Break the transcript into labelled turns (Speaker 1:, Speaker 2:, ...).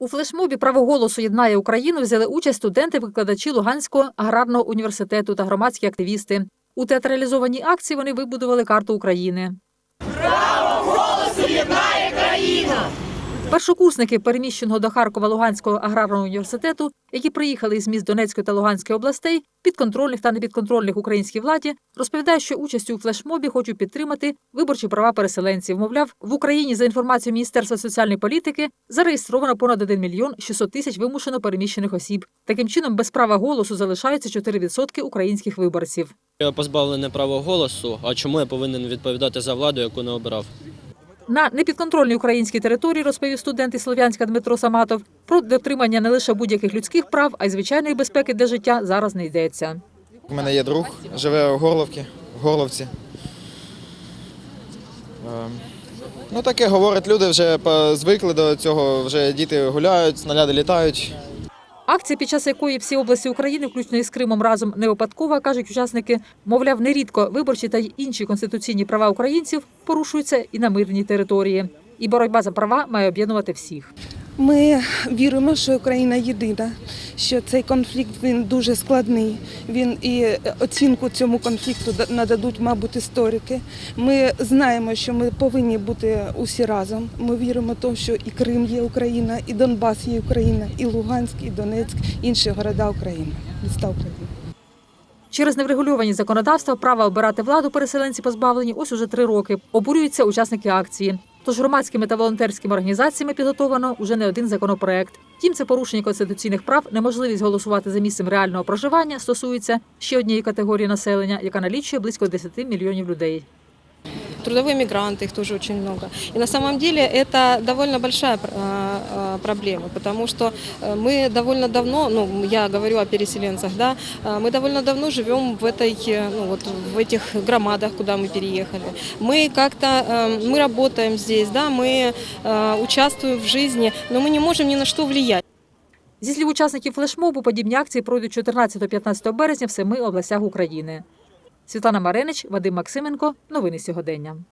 Speaker 1: У флешмобі право голосу єднає Україну взяли участь студенти-викладачі Луганського аграрного університету та громадські активісти. У театралізованій акції вони вибудували карту України. Першокурсники переміщеного до Харкова Луганського аграрного університету, які приїхали із міст Донецької та Луганської областей, підконтрольних та непідконтрольних українській владі, розповідають, що участю у флешмобі хочуть підтримати виборчі права переселенців. Мовляв, в Україні за інформацією Міністерства соціальної політики зареєстровано понад 1 мільйон 600 тисяч вимушено переміщених осіб. Таким чином, без права голосу залишаються 4% українських виборців.
Speaker 2: Я позбавлений права голосу. А чому я повинен відповідати за владу, яку не обирав?
Speaker 1: На непідконтрольній українській території розповів студент із Слов'янська Дмитро Саматов про дотримання не лише будь-яких людських прав, а й звичайної безпеки для життя зараз не йдеться.
Speaker 3: У мене є друг, живе у Горловці, в Горловці. Ем, Ну таке говорять люди, вже звикли до цього, вже діти гуляють, снаряди літають.
Speaker 1: Акція, під час якої всі області України, включно із Кримом, разом не випадкова, кажуть учасники. Мовляв, нерідко виборчі та й інші конституційні права українців порушуються і на мирній території. І боротьба за права має об'єднувати всіх.
Speaker 4: Ми віримо, що Україна єдина, що цей конфлікт він дуже складний. Він і оцінку цьому конфлікту нададуть, мабуть, історики. Ми знаємо, що ми повинні бути усі разом. Ми віримо в те, що і Крим є Україна, і Донбас є Україна, і Луганськ, і Донецьк, інші города України, міста України.
Speaker 1: Через неврегульовані законодавства права обирати владу переселенці позбавлені ось уже три роки. Обурюються учасники акції. Тож громадськими та волонтерськими організаціями підготовлено уже не один законопроект. Втім, це порушення конституційних прав, неможливість голосувати за місцем реального проживання стосується ще однієї категорії населення, яка налічує близько 10 мільйонів людей
Speaker 5: Трудовые мигранты, их тоже очень много. И на самом деле это довольно большая э, э, проблема, потому что э, мы довольно давно, ну я говорю о переселенцах, да, э, мы довольно давно живем в этой, э, ну вот в этих громадах, куда мы переехали. Мы как-то, э, мы работаем здесь, да, мы э, участвуем в жизни, но мы не можем ни на что влиять.
Speaker 1: Зі слів учасників флешмобу, подібні акції пройдуть 14-15 березня в семи областях України. Світлана Маренич, Вадим Максименко. Новини сьогодення.